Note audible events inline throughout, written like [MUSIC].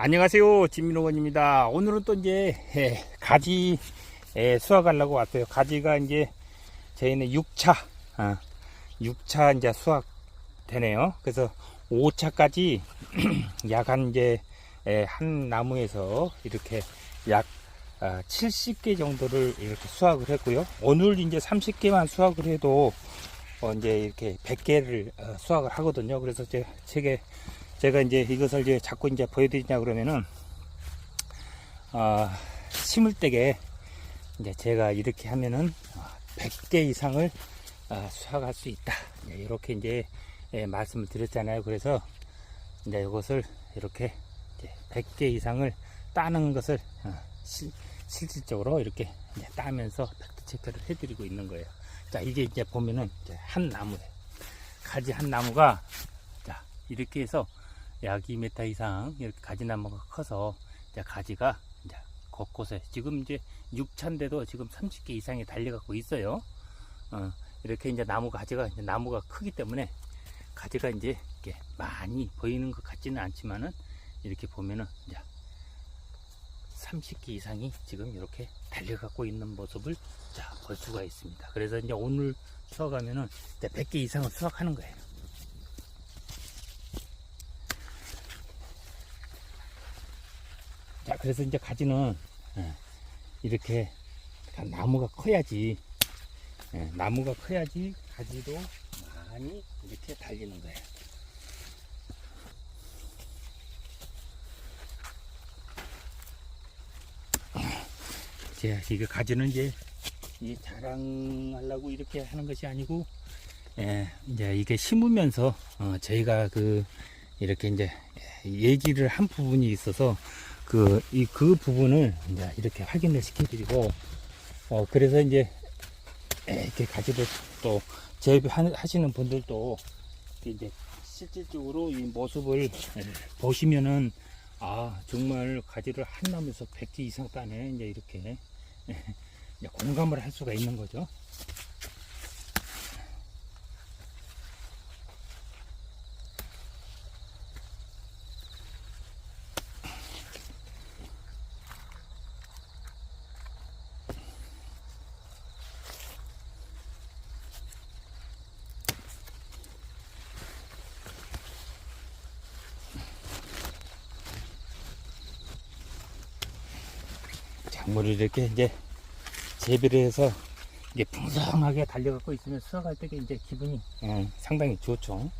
안녕하세요. 진민호원입니다. 오늘은 또 이제 예, 가지 예, 수확하려고 왔어요. 가지가 이제 저희는 6차, 어, 6차 이제 수확 되네요. 그래서 5차까지 [CLEARS THROAT] 약 한 이제 예, 한 나무에서 이렇게 약 아, 70개 정도를 이렇게 수확을 했고요. 오늘 이제 30개만 수확을 해도 어, 이제 이렇게 100개를 수확을 하거든요. 그래서 제 책에 제가 이제 이것을 이제 자꾸 이제 보여드리냐 그러면은 어, 심을 때게 이제 제가 이렇게 하면은 100개 이상을 어, 수확할 수 있다. 네, 이렇게 이제 예, 말씀을 드렸잖아요. 그래서 이제 이것을 이렇게 이제 100개 이상을 따는 것을 어, 실, 실질적으로 이렇게 따면서 팩트 체크를 해드리고 있는 거예요. 자, 이게 이제 보면은 한 나무에 가지 한 나무가 자 이렇게 해서 약 2m 이상 이렇게 가지나무가 커서 이제 가지가 이제 곳곳에 지금 이제 6차인데도 지금 30개 이상이 달려갖고 있어요. 어, 이렇게 이제 나무 가지가 이제 나무가 크기 때문에 가지가 이제 이렇게 많이 보이는 것 같지는 않지만은 이렇게 보면은 이제 30개 이상이 지금 이렇게 달려갖고 있는 모습을 자, 볼 수가 있습니다. 그래서 이제 오늘 수확하면은 이제 100개 이상을 수확하는 거예요. 그래서 이제 가지는 예, 이렇게 나무가 커야지 예, 나무가 커야지 가지도 많이 이렇게 달리는 거예요. 제 이거 가지는 이제 이 자랑하려고 이렇게 하는 것이 아니고 예, 이제 이게 심으면서 어, 저희가 그 이렇게 이제 얘기를 한 부분이 있어서 그, 이, 그 부분을 이제 이렇게 확인을 시켜드리고, 어, 그래서 이제, 이렇게 가지를 또, 재배하시는 분들도, 이제, 실질적으로 이 모습을 보시면은, 아, 정말 가지를 한 나무에서 100개 이상 따네. 이제 이렇게, 이제 공감을 할 수가 있는 거죠. 작물을 이렇게 이제 재배를 해서 이게 풍성하게 달려갖고 있으면 수확할 때 이제 기분이 어, 상당히 좋죠.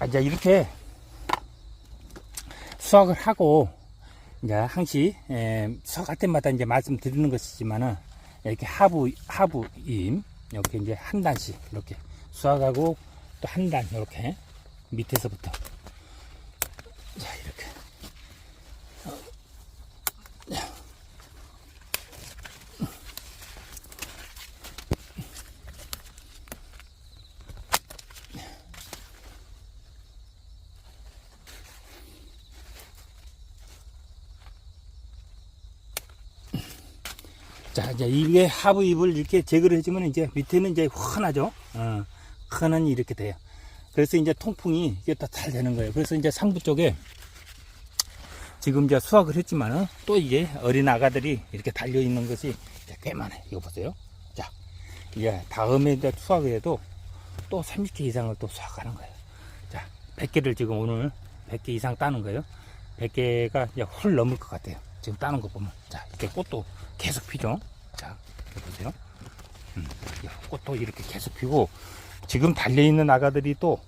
아, 이제 이렇게 수확을 하고 이제 항시 에, 수확할 때마다 이제 말씀드리는 것이지만은 이렇게 하부 하부 임. 이렇게 이제 한 단씩 이렇게 수확하고 또 한 단 이렇게 밑에서부터 자, 이제 이게 하부 잎을 이렇게 제거를 해주면 이제 밑에는 이제 환하죠. 어, 흔한 이렇게 돼요. 그래서 이제 통풍이 이게 다 잘 되는 거예요. 그래서 이제 상부 쪽에 지금 이제 수확을 했지만은 또 이게 어린 아가들이 이렇게 달려 있는 것이 꽤 많아요. 이거 보세요. 자, 이제 다음에 이제 수확을 해도 또 30개 이상을 또 수확하는 거예요. 자, 100개를 지금 오늘 100개 이상 따는 거예요. 100개가 이제 훌 넘을 것 같아요. 지금 따는 거 보면. 자, 이렇게 꽃도 계속 피죠. 자, 보세요. 음, 이 꽃도 이렇게 계속 피고, 지금 달려있는 아가들이 또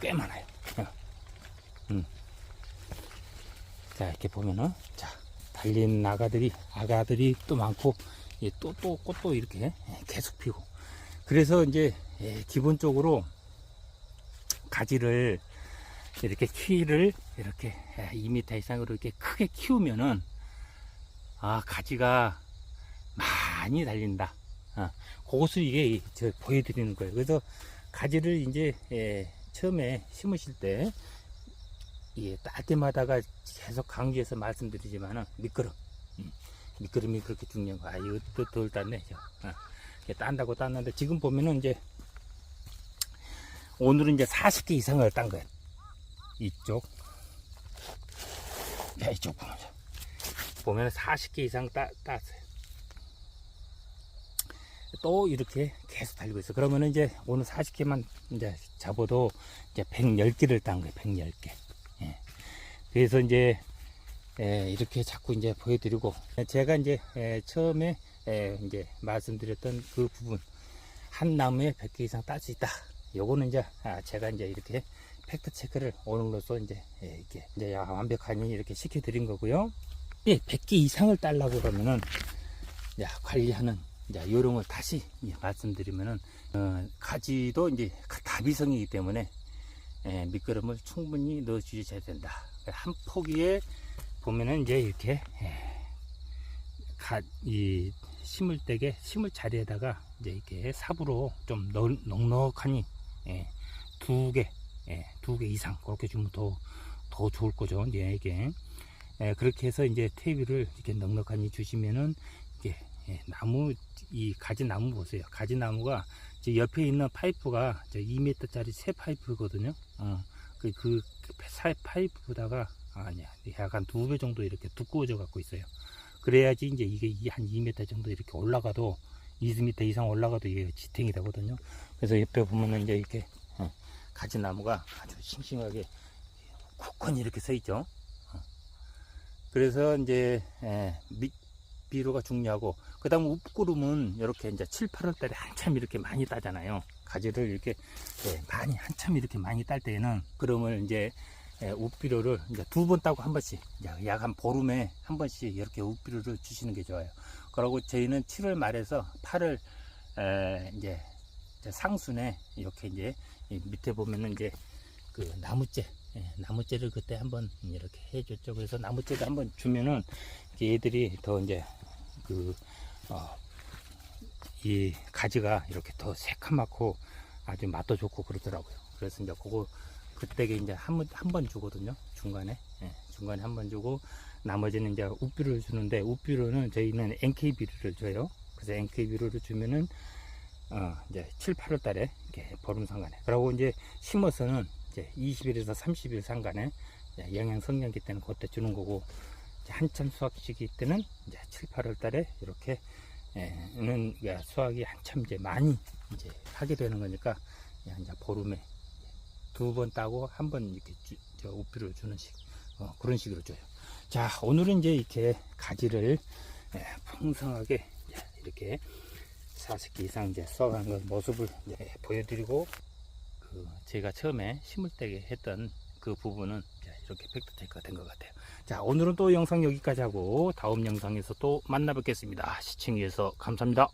꽤 많아요. 어. 음. 자, 이렇게 보면은, 자, 달린 아가들이, 아가들이 또 많고, 예, 또, 또, 꽃도 이렇게 계속 피고. 그래서 이제, 예, 기본적으로 가지를 이렇게 키를 이렇게 2m 이상으로 이렇게 크게 키우면은, 아, 가지가 많이 달린다. 아, 그것을 이게 저 보여드리는 거예요. 그래서 가지를 이제 예, 처음에 심으실 때 예, 딸 때마다가 계속 강조해서 말씀드리지만은 미끄러. 음, 미끄럼이 그렇게 중요한 거. 아, 또덜 땄네. 저. 어. 이렇게 딴다고 땄는데 지금 보면은 이제 오늘은 이제 40개 이상을 딴 거예요. 이쪽. 자, 이쪽 보면. 보면 40개 이상 따, 땄어요. 또 이렇게 계속 달리고 있어. 그러면은 이제 오늘 40개만 이제 잡아도 이제 110개를 딴 거예요. 110개. 예. 그래서 이제 예, 이렇게 자꾸 이제 보여드리고 제가 이제 예, 처음에 예, 이제 말씀드렸던 그 부분 한 나무에 100개 이상 딸 수 있다. 요거는 이제 아, 제가 이제 이렇게 팩트 체크를 오늘로써 이제 예, 이렇게 이제 완벽하니 이렇게 시켜드린 거고요. 예, 100개 이상을 딸라고 그러면은 야, 관리하는 이제 요령을 다시 이제 말씀드리면은 어, 가지도 이제 다비성이기 때문에 예, 미끄럼을 충분히 넣어 주셔야 된다. 한 포기에 보면은 이제 이렇게 예, 가, 이 심을 때게 심을 자리에다가 이제 이렇게 삽으로 좀 넉, 넉넉하니 예, 두 개, 예, 두 개 이상 그렇게 주면 더, 더 좋을 거죠. 이제 이게 예, 그렇게 해서 이제 테이블을 이렇게 넉넉하니 주시면은 이게 예, 나무 이 가지 나무 보세요. 가지 나무가 저 옆에 있는 파이프가 저 2m짜리 새 파이프거든요. 어, 그, 그, 그 사- 파이프보다가 아니야 약간 두 배 정도 이렇게 두꺼워져 갖고 있어요. 그래야지 이제 이게 이한 2m 정도 이렇게 올라가도 2m 이상 올라가도 이게 지탱이 되거든요. 그래서 옆에 보면은 이제 이렇게 어, 가지 나무가 아주 싱싱하게 굳건히 이렇게 서 있죠. 어. 그래서 이제 예, 밑 비료가 중요하고 그 다음 웁구름은 이렇게 이제 7, 8월 달에 한참 이렇게 많이 따잖아요. 가지를 이렇게 예, 많이 한참 이렇게 많이 딸 때에는 그름을 이제 예, 웁비료를 이제 두 번 따고 한 번씩 약 한 보름에 한 번씩 이렇게 웁비료를 주시는 게 좋아요. 그리고 저희는 7월 말에서 8월 에, 이제 상순에 이렇게 이제 이 밑에 보면은 이제 그 나무째 예, 나무째를 그때 한번 이렇게 해줬죠. 그래서 나무째를 한번 주면은 얘들이 더 이제 그, 어, 이 가지가 이렇게 더 새카맣고 아주 맛도 좋고 그러더라고요. 그래서 이제 그거 그때 이제 한번 한 번 주거든요. 중간에 예, 중간에 한 번 주고 나머지는 이제 우비를 주는데 우비로는 저희는 NK 비료를 줘요. 그래서 NK 비료를 주면은 어, 이제 7, 8월 달에 이렇게 보름 상간에 그러고 이제 심어서는 이제 20일에서 30일 상간에 영양 성장기 때는 그때 주는 거고 한참 수확 시기 때는 이제 7, 8월 달에 이렇게 는 수확이 한참 이제 많이 이제 하게 되는 거니까 야, 이제 보름에 두 번 따고 한 번 이렇게 주, 저 우피를 주는 식 어, 그런 식으로 줘요. 자 오늘은 이제 이렇게 가지를 예, 풍성하게 예, 이렇게 40개 이상 이제 써간 그 모습을 보여드리고 그 제가 처음에 심을 때 했던 그 부분은 이렇게 팩트 체크가 된 것 같아요. 자 오늘은 또 영상 여기까지 하고 다음 영상에서 또 만나 뵙겠습니다. 시청해주셔서 감사합니다.